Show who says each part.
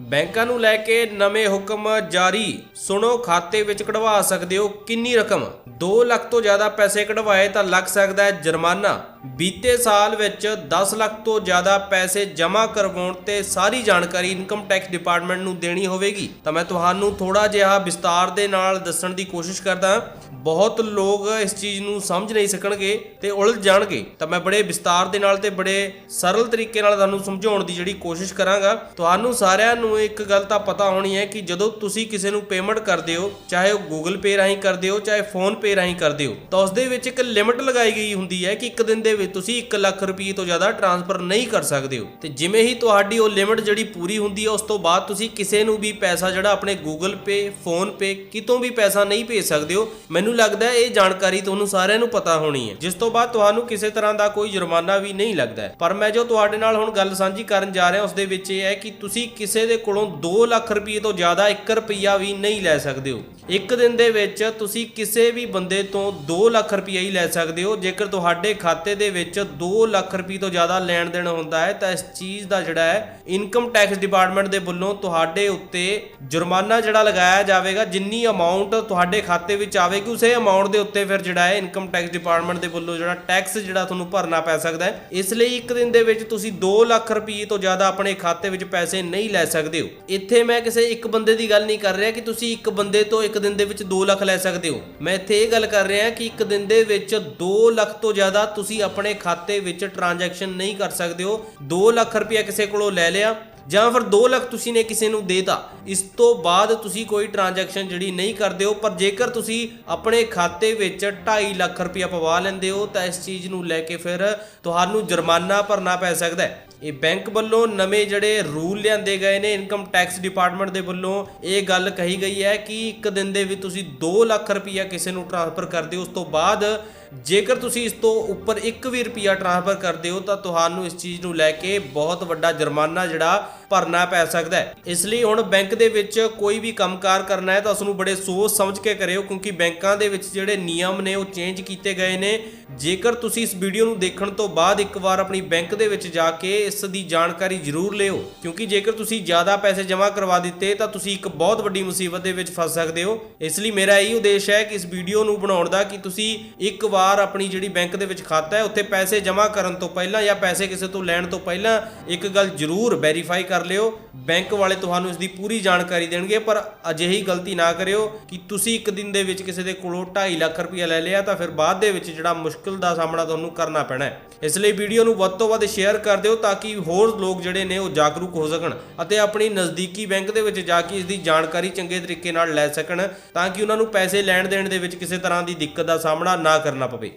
Speaker 1: ਬੈਂਕਾਂ ਨੂੰ ਲੈ ਕੇ ਨਵੇਂ ਹੁਕਮ ਜਾਰੀ। ਸੁਣੋ, ਖਾਤੇ ਵਿੱਚ ਕਢਵਾ ਸਕਦੇ ਹੋ ਕਿੰਨੀ ਰਕਮ? 2 ਲੱਖ ਤੋਂ ਜ਼ਿਆਦਾ ਪੈਸੇ ਕਢਵਾਏ ਤਾਂ ਲੱਗ ਸਕਦਾ ਹੈ ਜੁਰਮਾਨਾ। ਬੀਤੇ ਸਾਲ ਵਿੱਚ 10 ਲੱਖ ਤੋਂ ਜ਼ਿਆਦਾ ਪੈਸੇ ਜਮ੍ਹਾਂ ਕਰਵਾਉਣ ਤੇ ਸਾਰੀ ਜਾਣਕਾਰੀ ਇਨਕਮ ਟੈਕਸ ਡਿਪਾਰਟਮੈਂਟ ਨੂੰ ਦੇਣੀ ਹੋਵੇਗੀ। ਤਾਂ ਮੈਂ ਤੁਹਾਨੂੰ ਥੋੜਾ ਜਿਹਾ ਵਿਸਤਾਰ ਦੇ ਨਾਲ ਦੱਸਣ ਦੀ ਕੋਸ਼ਿਸ਼ ਕਰਦਾ ਬਹੁਤ ਲੋਕ ਇਸ ਚੀਜ਼ ਨੂੰ ਸਮਝ ਨਹੀਂ ਸਕਣਗੇ ਤੇ ਉਲਝ ਜਾਣਗੇ। ਤਾਂ ਮੈਂ ਬੜੇ ਵਿਸਤਾਰ ਦੇ ਨਾਲ ਤੇ ਬੜੇ ਸਰਲ ਤਰੀਕੇ ਨਾਲ ਤੁਹਾਨੂੰ ਸਮਝਾਉਣ ਦੀ ਜਿਹੜੀ ਕੋਸ਼ਿਸ਼ ਕਰਾਂਗਾ। ਤੁਹਾਨੂੰ ਸਾਰਿਆਂ ਨੂੰ ਇੱਕ ਗੱਲ ਤਾਂ ਪਤਾ ਹੋਣੀ ਹੈ ਕਿ ਜਦੋਂ ਤੁਸੀਂ ਕਿਸੇ ਨੂੰ ਪੇਮੈਂਟ ਕਰਦੇ ਹੋ, ਚਾਹੇ ਉਹ Google Pay ਰਾਹੀਂ ਕਰਦੇ ਹੋ, ਚਾਹੇ ਫੋਨ Pay ਰਾਹੀਂ ਕਰਦੇ ਹੋ, ਤਾਂ ਉਸ ਦੇ ਵਿੱਚ ਇੱਕ ਲਿਮਿਟ ਲਗਾਈ ਗਈ ਹੁੰਦੀ ਹੈ ਕਿ ਇੱਕ ਦਿਨ ਦੇ ਵਿੱਚ ਤੁਸੀਂ 1 ਲੱਖ ਰੁਪਏ ਤੋਂ ਜ਼ਿਆਦਾ ਟ੍ਰਾਂਸਫਰ ਨਹੀਂ ਕਰ ਸਕਦੇ ਹੋ। ਤੇ ਜਿਵੇਂ ਹੀ ਤੁਹਾਡੀ ਉਹ ਲਿਮਿਟ ਜਿਹੜੀ ਪੂਰੀ ਹੁੰਦੀ ਹੈ ਉਸ ਤੋਂ ਬਾਅਦ ਤੁਸੀਂ ਕਿਸੇ ਨੂੰ ਵੀ ਪੈਸਾ ਜਿਹੜਾ ਆਪਣੇ Google Pay, Phone Pay ਕਿਤੋਂ ਵੀ ਪੈਸਾ ਨਹੀਂ ਭੇਜ ਸਕਦੇ ਹੋ, ਮੈਨੂੰ ਲੱਗਦਾ ਹੈ ਇਹ ਜਾਣਕਾਰੀ ਤੁਹਾਨੂੰ ਸਾਰਿਆਂ ਨੂੰ ਪਤਾ ਹੋਣੀ ਹੈ। ਜਿਸ ਤੋਂ ਬਾਅਦ ਤੁਹਾਨੂੰ ਕਿਸੇ ਤਰ੍ਹਾਂ ਦਾ ਕੋਈ ਜੁਰਮਾਨਾ ਵੀ ਨਹੀਂ ਲੱਗਦਾ ਪਰ ਮੈਂ ਜੋ ਤੁਹਾਡੇ ਨਾਲ ਹੁਣ ਗੱਲ ਸਾਂਝੀ ਕਰਨ ਜਾ ਰਿਹਾ, ਉਸ ਦੇ ਵਿੱਚ ਇਹ ਹੈ ਕਿ ਤੁਸੀਂ ਕਿਸੇ ਦੇ ਕੋਲੋਂ 2 ਲੱਖ ਰੁਪਏ ਤੋਂ ਜ਼ਿਆਦਾ 1 ਰੁਪਿਆ ਵੀ ਨਹੀਂ ਲੈ ਸਕਦੇ ਹੋ। ਇੱਕ ਦਿਨ ਦੇ ਵਿੱਚ ਤੁਸੀਂ ਕਿਸੇ ਵੀ ਬੰਦੇ ਤੋਂ 2 ਲੱਖ ਰੁਪਈਆ ਹੀ ਲੈ ਸਕਦੇ ਹੋ। ਜੇਕਰ ਤੁਹਾਡੇ ਖਾਤੇ ਦੇ ਵਿੱਚ 2 ਲੱਖ ਰੁਪਏ ਤੋਂ ਜ਼ਿਆਦਾ ਲੈਣ ਦੇਣ ਹੁੰਦਾ ਹੈ, ਤਾਂ ਇਸ ਚੀਜ਼ ਦਾ ਜਿਹੜਾ ਹੈ ਇਨਕਮ ਟੈਕਸ ਡਿਪਾਰਟਮੈਂਟ ਦੇ ਵੱਲੋਂ ਤੁਹਾਡੇ ਉੱਤੇ ਜੁਰਮਾਨਾ ਜਿਹੜਾ ਲਗਾਇਆ ਜਾਵੇਗਾ, ਜਿੰਨੀ ਅਮਾਉਂਟ ਤੁਹਾਡੇ ਖਾਤੇ ਵਿੱਚ ਆਵੇਗੀ, ਉਸੇ ਅਮਾਉਂਟ ਦੇ ਉੱਤੇ ਫਿਰ ਜਿਹੜਾ ਹੈ ਇਨਕਮ ਟੈਕਸ ਡਿਪਾਰਟਮੈਂਟ ਦੇ ਵੱਲੋਂ ਜਿਹੜਾ ਟੈਕਸ ਜਿਹੜਾ ਤੁਹਾਨੂੰ ਭਰਨਾ ਪੈ ਸਕਦਾ ਹੈ। ਇਸ ਲਈ ਇੱਕ ਦਿਨ ਦੇ ਵਿੱਚ ਤੁਸੀਂ 2 ਲੱਖ ਰੁਪਏ ਤੋਂ ਜ਼ਿਆਦਾ ਆਪਣੇ ਖਾਤੇ ਵਿੱਚ ਪੈਸੇ ਨਹੀਂ ਲੈ ਸਕਦੇ ਹੋ। ਇੱਥੇ ਮੈਂ ਕਿਸੇ ਇੱਕ ਬੰਦੇ ਦੀ ਗੱਲ ਨਹੀਂ ਕਰ ਰਿਹਾ ਕਿ ਤੁਸੀਂ ਇੱਕ ਬੰਦੇ ਤੋਂ ਇੱਕ ਦਿਨ ਦੇ ਵਿੱਚ 2 ਲੱਖ ਲੈ ਸਕਦੇ ਹੋ। ਮੈਂ ਇੱਥੇ ਇਹ ਗੱਲ ਕਰ ਰਿਹਾ ਕਿ ਇੱਕ ਦਿਨ ਦੇ ਵਿੱਚ 2 ਲੱਖ ਤੋਂ ਜ਼ਿਆਦਾ ਤੁਸੀਂ ਆਪਣੇ ਖਾਤੇ ਵਿੱਚ ਟ੍ਰਾਂਜੈਕਸ਼ਨ ਨਹੀਂ ਕਰ ਸਕਦੇ ਹੋ। 2 ਲੱਖ ਰੁਪਇਆ ਕਿਸੇ ਕੋਲੋਂ ਲੈ ਲਿਆ। ਜਾਂ ਫਿਰ 2 ਲੱਖ ਤੁਸੀਂ ਨੇ ਕਿਸੇ ਨੂੰ ਦੇਤਾ, ਇਸ ਤੋਂ ਬਾਅਦ ਤੁਸੀਂ ਕੋਈ ਟ੍ਰਾਂਜੈਕਸ਼ਨ ਜਿਹੜੀ ਨਹੀਂ ਕਰਦੇ ਹੋ, ਪਰ ਜੇਕਰ ਤੁਸੀਂ ਆਪਣੇ ਖਾਤੇ ਵਿੱਚ 2.5 ਲੱਖ ਰੁਪਇਆ ਪਵਾ ਲੈਂਦੇ ਹੋ, ਤਾਂ ਇਸ ਚੀਜ਼ ਨੂੰ ਲੈ ਕੇ ਫਿਰ ਤੁਹਾਨੂੰ ਜੁਰਮਾਨਾ ਭਰਨਾ ਪੈ ਸਕਦਾ ਹੈ। ਇਹ ਬੈਂਕ ਵੱਲੋਂ ਨਵੇਂ ਜਿਹੜੇ ਰੂਲ ਲਿਆਂਦੇ ਗਏ ਨੇ, ਇਨਕਮ ਟੈਕਸ ਡਿਪਾਰਟਮੈਂਟ ਦੇ ਵੱਲੋਂ ਇਹ ਗੱਲ ਕਹੀ ਗਈ ਹੈ ਕਿ ਇੱਕ ਦਿਨ ਦੇ ਵਿੱਚ ਤੁਸੀਂ 2 ਲੱਖ ਰੁਪਇਆ ਕਿਸੇ ਨੂੰ ਟ੍ਰਾਂਸਫਰ ਕਰਦੇ ਹੋ, ਉਸ ਤੋਂ ਬਾਅਦ ਜੇਕਰ ਤੁਸੀਂ ਇਸ ਤੋਂ ਉੱਪਰ 1 ਵੀ ਰੁਪਿਆ ਟ੍ਰਾਂਸਫਰ ਕਰਦੇ ਹੋ, ਤਾਂ ਤੁਹਾਨੂੰ ਇਸ ਚੀਜ਼ ਨੂੰ ਲੈ ਕੇ ਬਹੁਤ ਵੱਡਾ ਜੁਰਮਾਨਾ ਜਿਹੜਾ ਭਰਨਾ ਪੈ ਸਕਦਾ ਹੈ। ਇਸ ਲਈ ਹੁਣ ਬੈਂਕ ਦੇ ਵਿੱਚ ਕੋਈ ਵੀ ਕੰਮਕਾਰ ਕਰਨਾ ਹੈ ਤਾਂ ਉਸ ਨੂੰ ਬੜੇ ਸੋਚ ਸਮਝ ਕੇ ਕਰਿਓ, ਕਿਉਂਕਿ ਬੈਂਕਾਂ ਦੇ ਵਿੱਚ ਜਿਹੜੇ ਨਿਯਮ ਨੇ ਉਹ ਚੇਂਜ ਕੀਤੇ ਗਏ ਨੇ। ਜੇਕਰ ਤੁਸੀਂ ਇਸ ਵੀਡੀਓ ਨੂੰ ਦੇਖਣ ਤੋਂ ਬਾਅਦ ਇੱਕ ਵਾਰ ਆਪਣੀ ਬੈਂਕ ਦੇ ਵਿੱਚ ਜਾ ਕੇ ਇਸ ਦੀ ਜਾਣਕਾਰੀ ਜ਼ਰੂਰ ਲਿਓ, ਕਿਉਂਕਿ ਜੇਕਰ ਤੁਸੀਂ ਜ਼ਿਆਦਾ ਪੈਸੇ ਜਮ੍ਹਾਂ ਕਰਵਾ ਦਿੱਤੇ ਤਾਂ ਤੁਸੀਂ ਇੱਕ ਬਹੁਤ ਵੱਡੀ ਮੁਸੀਬਤ ਦੇ ਵਿੱਚ ਫਸ ਸਕਦੇ ਹੋ। ਇਸ ਲਈ ਮੇਰਾ ਇਹ ਉਦੇਸ਼ ਹੈ ਕਿ ਇਸ ਵੀਡੀਓ ਨੂੰ ਬਣਾਉਣ ਦਾ ਕਿ ਤੁਸੀਂ ਇੱਕ ਵਾਰ ਆਪਣੀ ਜਿਹੜੀ ਬੈਂਕ ਦੇ ਵਿੱਚ ਖਾਤਾ ਹੈ, ਉੱਥੇ ਪੈਸੇ ਜਮ੍ਹਾਂ ਕਰਨ ਤੋਂ ਪਹਿਲਾਂ ਜਾਂ ਪੈਸੇ ਕਿਸੇ ਤੋਂ ਲੈਣ ਤੋਂ ਪਹਿਲਾਂ ਇੱਕ ਗੱਲ ਜ਼ਰੂਰ ਵੈਰੀਫਾਈ ਕਰ ਲਿਓ। ਬੈਂਕ ਵਾਲੇ ਤੁਹਾਨੂੰ ਇਸ ਦੀ ਪੂਰੀ ਜਾਣਕਾਰੀ ਦੇਣਗੇ, ਪਰ ਅਜਿਹੀ ਗਲਤੀ ਨਾ ਕਰਿਓ ਕਿ ਤੁਸੀਂ ਇੱਕ ਦਿਨ ਦੇ ਵਿੱਚ ਕਿਸੇ ਦੇ ਕੋਲੋਂ 2.5 ਲੱਖ ਰੁਪਇਆ ਲੈ ਲਿਆ, ਤਾਂ ਫਿਰ ਬਾਅਦ ਦੇ ਵਿੱਚ ਜਿਹੜਾ ਮੁਸ਼ਕਲ ਦਾ ਸਾਹਮਣਾ ਤੁਹਾਨੂੰ ਕਰਨਾ ਪੈਣਾ ਹੈ। ਇਸ ਲਈ ਵੀਡੀਓ ਨੂੰ ਵੱਧ ਤੋਂ ਵੱਧ ਸ਼ੇਅਰ ਕਰ ਦਿਓ ਤਾਂ ਕਿ ਹੋਰ ਲੋਕ ਜਿਹੜੇ ਨੇ ਉਹ ਜਾਗਰੂਕ ਹੋ ਸਕਣ ਅਤੇ ਆਪਣੀ ਨਜ਼ਦੀਕੀ ਬੈਂਕ ਦੇ ਵਿੱਚ ਜਾ ਕੇ ਇਸ ਦੀ ਜਾਣਕਾਰੀ ਚੰਗੇ ਤਰੀਕੇ ਨਾਲ ਲੈ ਸਕਣ ਤਾਂ ਕਿ ਉਹਨਾਂ ਨੂੰ ਪੈਸੇ ਲੈਣ ਦੇਣ ਦੇ ਵਿੱਚ ਕਿਸੇ ਤਰ੍ਹਾਂ ਦੀ ਦਿੱਕਤ ਦਾ ਸਾਹਮਣਾ ਨਾ ਕਰਨਾ ਪਵੇ।